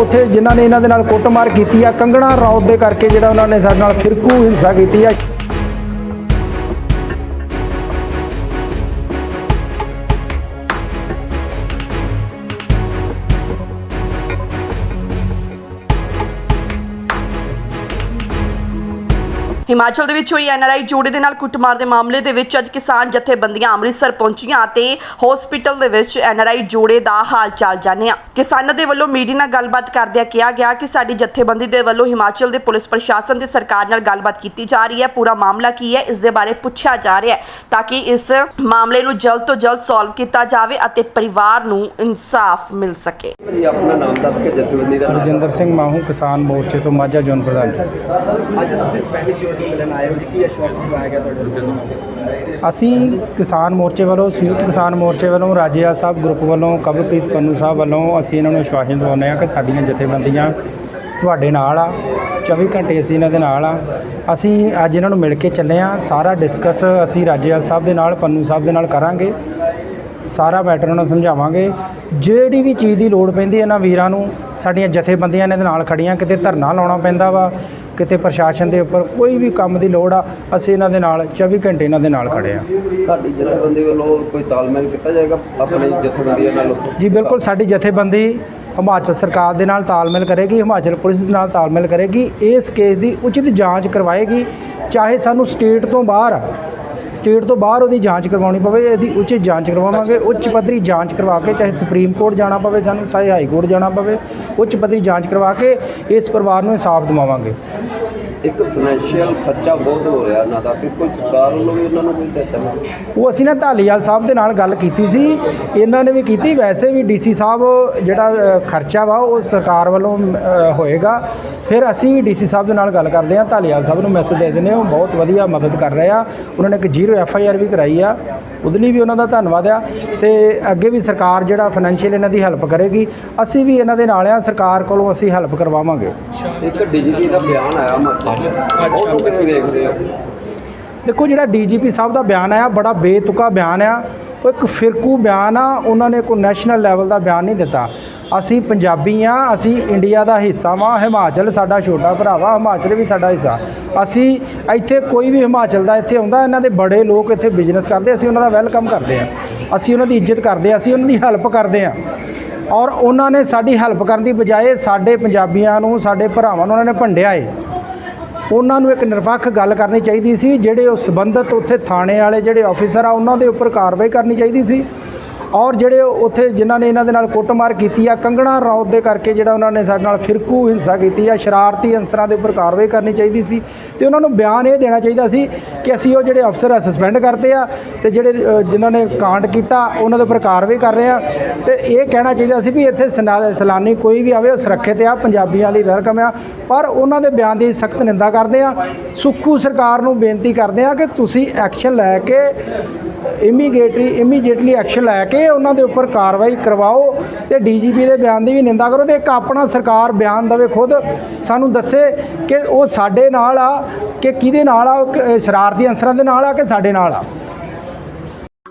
ਉੱਥੇ ਜਿਨ੍ਹਾਂ ਨੇ ਇਹਨਾਂ ਦੇ ਨਾਲ ਕੁੱਟਮਾਰ ਕੀਤੀ ਆ, ਕੰਗਣਾ ਰੌਤ ਦੇ ਕਰਕੇ ਜਿਹੜਾ ਉਹਨਾਂ ਨੇ ਸਾਡੇ ਨਾਲ ਫਿਰਕੂ ਹਿੰਸਾ ਕੀਤੀ ਆ। ਹਿਮਾਚਲ ਦੇ ਵਿੱਚ ਹੋਈ ਐਨਆਰਆਈ ਜੋੜੇ ਦੇ ਨਾਲ ਕੁੱਟਮਾਰ ਦੇ ਮਾਮਲੇ ਦੇ ਵਿੱਚ ਅੱਜ ਕਿਸਾਨ ਜਥੇਬੰਦੀਆਂ ਅੰਮ੍ਰਿਤਸਰ ਪਹੁੰਚੀਆਂ ਅਤੇ ਹਸਪੀਟਲ ਦੇ ਵਿੱਚ ਐਨਆਰਆਈ ਜੋੜੇ ਦਾ ਹਾਲ ਚਾਲ ਜਾਣਿਆ। ਕਿਸਾਨਾਂ ਦੇ ਵੱਲੋਂ ਮੀਡੀਆ ਨਾਲ ਗੱਲਬਾਤ ਕਰਦਿਆਂ ਕਿਹਾ ਗਿਆ ਕਿ ਸਾਡੀ ਜਥੇਬੰਦੀ ਦੇ ਵੱਲੋਂ ਹਿਮਾਚਲ ਦੇ ਪੁਲਿਸ ਪ੍ਰਸ਼ਾਸਨ ਤੇ ਸਰਕਾਰ ਨਾਲ ਗੱਲਬਾਤ ਕੀਤੀ ਜਾ ਰਹੀ ਹੈ। ਪੂਰਾ ਮਾਮਲਾ ਕੀ ਹੈ ਇਸ ਦੇ ਬਾਰੇ ਪੁੱਛਿਆ ਜਾ ਰਿਹਾ ਹੈ ਤਾਂ ਕਿ ਇਸ ਮਾਮਲੇ ਨੂੰ ਜਲਦ ਤੋਂ ਜਲਦ ਸੋਲਵ ਕੀਤਾ ਜਾਵੇ ਅਤੇ ਪਰਿਵਾਰ ਨੂੰ ਇਨਸਾਫ ਮਿਲ ਸਕੇ। ਜੀ ਆਪਣਾ ਨਾਮ ਦੱਸ ਕੇ ਜਥੇਬੰਦੀ ਦਾ ਨਾਮ ਰਜਿੰਦਰ ਸਿੰਘ ਮਾਹੂ ਕਿਸਾਨ ਮੋਰਚੇ ਤੋਂ ਮਾਝਾ ਜ਼ੋਨ ਪ੍ਰਧਾਨ। ਅੱਜ ਤੁਸੀਂ ਸਪੈਨਿਸ਼ ਯੂਨਿਟ ਮਿਲਣ ਆਏ ਹੋ? ਜੀ ਕੀ ਆਸ਼ਵਾਸਨ ਦਿਵਾਇਆ ਗਿਆ ਤੁਹਾਡੇ ਵੱਲੋਂ? ਅਸੀਂ ਕਿਸਾਨ ਮੋਰਚੇ ਵੱਲੋਂ, ਸੰਯੁਕਤ ਕਿਸਾਨ ਮੋਰਚੇ ਵੱਲੋਂ, ਰਾਜੇਆ ਸਾਹਿਬ ਗਰੁੱਪ ਵੱਲੋਂ ਕਬਰਪ੍ਰੀਤ ਪੰਨੂ ਸਾਹਿਬ ਵੱਲੋਂ ਅਸੀਂ ਇਹਨਾਂ ਨੂੰ ਆਸ਼ਵਾਸਨ ਦਿਵਾਉਂਦੇ ਹਾਂ ਕਿ ਸਾਡੀਆਂ ਜਥੇਬੰਦੀਆਂ ਤੁਹਾਡੇ ਨਾਲ ਆ 24 ਘੰਟੇ ਅਸੀਂ ਇਹਨਾਂ ਦੇ ਨਾਲ ਆ। ਅਸੀਂ ਅੱਜ ਇਹਨਾਂ ਨੂੰ ਮਿਲ ਕੇ ਚੱਲੇ ਆ ਸਾਰਾ ਡਿਸਕਸ ਅਸੀਂ ਰਾਜੇਵਾਲ ਸਾਹਿਬ ਦੇ ਨਾਲ, ਪੰਨੂ ਸਾਹਿਬ ਦੇ ਨਾਲ ਕਰਾਂਗੇ। ਸਾਰਾ ਮੈਟਰ ਉਹਨਾਂ ਨੂੰ ਸਮਝਾਵਾਂਗੇ। ਜਿਹੜੀ ਵੀ ਚੀਜ਼ ਦੀ ਲੋੜ ਪੈਂਦੀ ਹੈ ਇਹਨਾਂ ਵੀਰਾਂ ਨੂੰ, ਸਾਡੀਆਂ ਜਥੇਬੰਦੀਆਂ ਇਹਨਾਂ ਦੇ ਨਾਲ ਖੜੀਆਂ ਕਿਤੇ ਧਰਨਾ ਲਾਉਣਾ ਪੈਂਦਾ ਵਾ ਕਿਤੇ ਪ੍ਰਸ਼ਾਸਨ ਦੇ ਉੱਪਰ ਕੋਈ ਵੀ ਕੰਮ ਦੀ ਲੋੜ ਆ ਅਸੀਂ ਇਹਨਾਂ ਦੇ ਨਾਲ 24 ਘੰਟੇ ਇਹਨਾਂ ਦੇ ਨਾਲ ਖੜੇ ਆ। ਤੁਹਾਡੀ ਜਥੇਬੰਦੀ ਵੱਲੋਂ ਕੋਈ ਤਾਲਮੇਲ ਕੀਤਾ ਜਾਏਗਾ ਆਪਣੀ ਜਥੇਬੰਦੀਆਂ ਨਾਲ? ਜੀ ਬਿਲਕੁਲ ਸਾਡੀ ਜਥੇਬੰਦੀ ਹਿਮਾਚਲ ਸਰਕਾਰ ਦੇ ਨਾਲ ਤਾਲਮੇਲ ਕਰੇਗੀ ਹਿਮਾਚਲ ਪੁਲਿਸ ਦੇ ਨਾਲ ਤਾਲਮੇਲ ਕਰੇਗੀ ਇਸ ਕੇਸ ਦੀ ਉਚਿਤ ਜਾਂਚ ਕਰਵਾਏਗੀ ਚਾਹੇ ਸਾਨੂੰ ਸਟੇਟ ਤੋਂ ਬਾਹਰ ਸਟੇਟ ਤੋਂ ਬਾਹਰ ਉਹਦੀ ਜਾਂਚ ਕਰਵਾਉਣੀ ਪਵੇ ਇਹਦੀ ਉਚਿਤ ਜਾਂਚ ਕਰਵਾਵਾਂਗੇ ਉੱਚ ਪੱਧਰੀ ਜਾਂਚ ਕਰਵਾ ਕੇ ਚਾਹੇ ਸੁਪਰੀਮ ਕੋਰਟ ਜਾਣਾ ਪਵੇ ਸਾਨੂੰ ਚਾਹੇ ਹਾਈ ਕੋਰਟ ਜਾਣਾ ਪਵੇ ਉੱਚ ਪੱਧਰੀ ਜਾਂਚ ਕਰਵਾ ਕੇ ਇਸ ਪਰਿਵਾਰ ਨੂੰ ਇਨਸਾਫ ਦਿਵਾਵਾਂਗੇ। ਇੱਕ ਫਾਈਨੈਂਸ਼ੀਅਲ ਖਰਚਾ ਬਹੁਤ ਹੋ ਰਿਹਾ ਇਹਨਾਂ ਦਾ ਕਿ ਕੋਈ ਸਰਕਾਰ ਵੱਲੋਂ ਵੀ ਉਹਨਾਂ ਨੂੰ ਕੋਈ ਦਿੱਤਾ ਨਹੀਂ ਉਹ ਅਸੀਂ ਨਾ ਢਾਲੀਵਾਲ ਸਾਹਿਬ ਦੇ ਨਾਲ ਗੱਲ ਕੀਤੀ ਸੀ। ਇਹਨਾਂ ਨੇ ਵੀ ਕੀਤੀ। ਵੈਸੇ ਵੀ ਡੀਸੀ ਸਾਹਿਬ ਜਿਹੜਾ ਖਰਚਾ ਵਾ ਉਹ ਸਰਕਾਰ ਵੱਲੋਂ ਹੋਏਗਾ। ਫਿਰ ਅਸੀਂ ਵੀ ਡੀਸੀ ਸਾਹਿਬ ਦੇ ਨਾਲ ਗੱਲ ਕਰਦੇ ਹਾਂ। ਢਾਲੀਵਾਲ ਸਾਹਿਬ ਨੂੰ ਮੈਸੇਜ ਦੇ ਦਿੰਦੇ ਉਹ ਬਹੁਤ ਵਧੀਆ ਮਦਦ ਕਰ ਰਹੇ ਆ। ਉਹਨਾਂ ਨੇ ਇੱਕ ਜ਼ੀਰੋ ਐਫ ਆਈ ਆਰ ਵੀ ਕਰਾਈ ਆ। ਉਹਦੇ ਲਈ ਵੀ ਉਹਨਾਂ ਦਾ ਧੰਨਵਾਦ ਆ। ਤੇ ਅੱਗੇ ਵੀ ਸਰਕਾਰ ਜਿਹੜਾ ਫਾਈਨੈਂਸ਼ੀਅਲ ਇਹਨਾਂ ਦੀ ਹੈਲਪ ਕਰੇਗੀ ਅਸੀਂ ਵੀ ਇਹਨਾਂ ਦੇ ਨਾਲ ਆ ਸਰਕਾਰ ਕੋਲੋਂ ਅਸੀਂ ਹੈਲਪ ਕਰਵਾਵਾਂਗੇ। ਇੱਕ ਡੀਜੀਪੀ ਦਾ ਬਿਆਨ ਆਇਆ ਮਾਤਾ ਉਹ ਕਿਵੇਂ ਵੇਖਦੇ ਹੋ? ਦੇਖੋ ਜਿਹੜਾ ਡੀਜੀਪੀ ਸਾਹਿਬ ਦਾ ਬਿਆਨ ਆਇਆ ਬੜਾ ਬੇਤੁਕਾ ਬਿਆਨ ਆ। ਉਹ ਇੱਕ ਫਿਰਕੂ ਬਿਆਨ ਆ, ਉਹਨਾਂ ਨੇ ਕੋਈ ਨੈਸ਼ਨਲ ਲੈਵਲ ਦਾ ਬਿਆਨ ਨਹੀਂ ਦਿੱਤਾ। ਅਸੀਂ ਪੰਜਾਬੀ ਆ, ਅਸੀਂ ਇੰਡੀਆ ਦਾ ਹਿੱਸਾ ਵਾਂ, ਹਿਮਾਚਲ ਸਾਡਾ ਛੋਟਾ ਭਰਾ ਵਾ, ਹਿਮਾਚਲ ਵੀ ਸਾਡਾ ਹਿੱਸਾ। ਅਸੀਂ ਇੱਥੇ ਕੋਈ ਵੀ ਹਿਮਾਚਲ ਦਾ ਇੱਥੇ ਆਉਂਦਾ ਇਹਨਾਂ ਦੇ ਬੜੇ ਲੋਕ ਇੱਥੇ ਬਿਜ਼ਨਸ ਕਰਦੇ, ਅਸੀਂ ਉਹਨਾਂ ਦਾ ਵੈਲਕਮ ਕਰਦੇ ਆ। ਅਸੀਂ ਉਹਨਾਂ ਦੀ ਇੱਜ਼ਤ ਕਰਦੇ ਆ, ਅਸੀਂ ਉਹਨਾਂ ਦੀ ਹੈਲਪ ਕਰਦੇ ਆ। ਔਰ ਉਹਨਾਂ ਨੇ ਸਾਡੀ ਹੈਲਪ ਕਰਨ ਦੀ ਬਜਾਏ ਸਾਡੇ ਪੰਜਾਬੀਆਂ ਨੂੰ, ਸਾਡੇ ਭਰਾਵਾਂ ਨੂੰ ਉਹਨਾਂ ਨੇ ਭੰਡਿਆ ਏ। ਉਹਨਾਂ ਨੂੰ ਇੱਕ ਨਿਰਪੱਖ ਗੱਲ ਕਰਨੀ ਚਾਹੀਦੀ ਸੀ, ਜਿਹੜੇ ਉਹ ਸੰਬੰਧਿਤ ਉੱਥੇ ਥਾਣੇ ਵਾਲੇ, ਜਿਹੜੇ ਆਫੀਸਰ ਆ, ਉਹਨਾਂ ਦੇ ਉੱਪਰ ਕਾਰਵਾਈ ਕਰਨੀ ਚਾਹੀਦੀ ਸੀ। ਔਰ ਜਿਹੜੇ ਉੱਥੇ ਜਿਨ੍ਹਾਂ ਨੇ ਇਹਨਾਂ ਦੇ ਨਾਲ ਕੁੱਟਮਾਰ ਕੀਤੀ ਆ, ਕੰਗਣਾ ਰੌਤ ਦੇ ਕਰਕੇ ਜਿਹੜਾ ਉਹਨਾਂ ਨੇ ਸਾਡੇ ਨਾਲ ਫਿਰਕੂ ਹਿੰਸਾ ਕੀਤੀ ਆ, ਸ਼ਰਾਰਤੀ ਅਨਸਰਾਂ ਦੇ ਉੱਪਰ ਕਾਰਵਾਈ ਕਰਨੀ ਚਾਹੀਦੀ ਸੀ ਤੇ ਉਹਨਾਂ ਨੂੰ ਬਿਆਨ ਇਹ ਦੇਣਾ ਚਾਹੀਦਾ ਸੀ ਕਿ ਅਸੀਂ ਉਹ ਜਿਹੜੇ ਅਫਸਰ ਆ ਸਸਪੈਂਡ ਕਰਤੇ ਆ ਤੇ ਜਿਹੜੇ ਜਿਨ੍ਹਾਂ ਨੇ ਕਾਂਡ ਕੀਤਾ, ਉਹਨਾਂ ਦੇ ਉੱਪਰ ਕਾਰਵਾਈ ਕਰ ਰਹੇ ਆ ਤੇ ਇਹ ਕਹਿਣਾ ਚਾਹੀਦਾ ਸੀ ਵੀ ਇੱਥੇ ਸਨਾ- ਸੈਲਾਨੀ ਕੋਈ ਵੀ ਆਵੇ ਉਹ ਸੁਰੱਖਿਅਤ ਆ, ਪੰਜਾਬੀਆਂ ਲਈ ਵੈਲਕਮ ਆ, ਪਰ ਉਹਨਾਂ ਦੇ ਬਿਆਨ ਦੀ ਸਖਤ ਨਿੰਦਾ ਕਰਦੇ ਆ। ਸੁੱਖੂ ਸਰਕਾਰ ਨੂੰ ਬੇਨਤੀ ਕਰਦੇ ਆ ਕਿ ਤੁਸੀਂ ਐਕਸ਼ਨ ਲੈ ਕੇ ਇਮੀਡੀਏਟਲੀ ਇਮੀਡੀਏਟਲੀ ਐਕਸ਼ਨ ਲੈ ਕੇ ਉਹਨਾਂ ਦੇ ਉੱਪਰ ਕਾਰਵਾਈ ਕਰਵਾਓ ਤੇ ਡੀਜੀਪੀ ਦੇ ਬਿਆਨ ਦੀ ਵੀ ਨਿੰਦਾ ਕਰੋ ਤੇ ਇੱਕ ਆਪਣਾ ਸਰਕਾਰ ਬਿਆਨ ਦੇਵੇ ਖੁਦ, ਸਾਨੂੰ ਦੱਸੇ ਕਿ ਉਹ ਸਾਡੇ ਨਾਲ ਆ, ਕਿ ਕਿਹਦੇ ਨਾਲ ਆ, ਉਹ ਸ਼ਰਾਰਤੀ ਅਨਸਰਾਂ ਦੇ ਨਾਲ ਆ ਕਿ ਸਾਡੇ ਨਾਲ ਆ?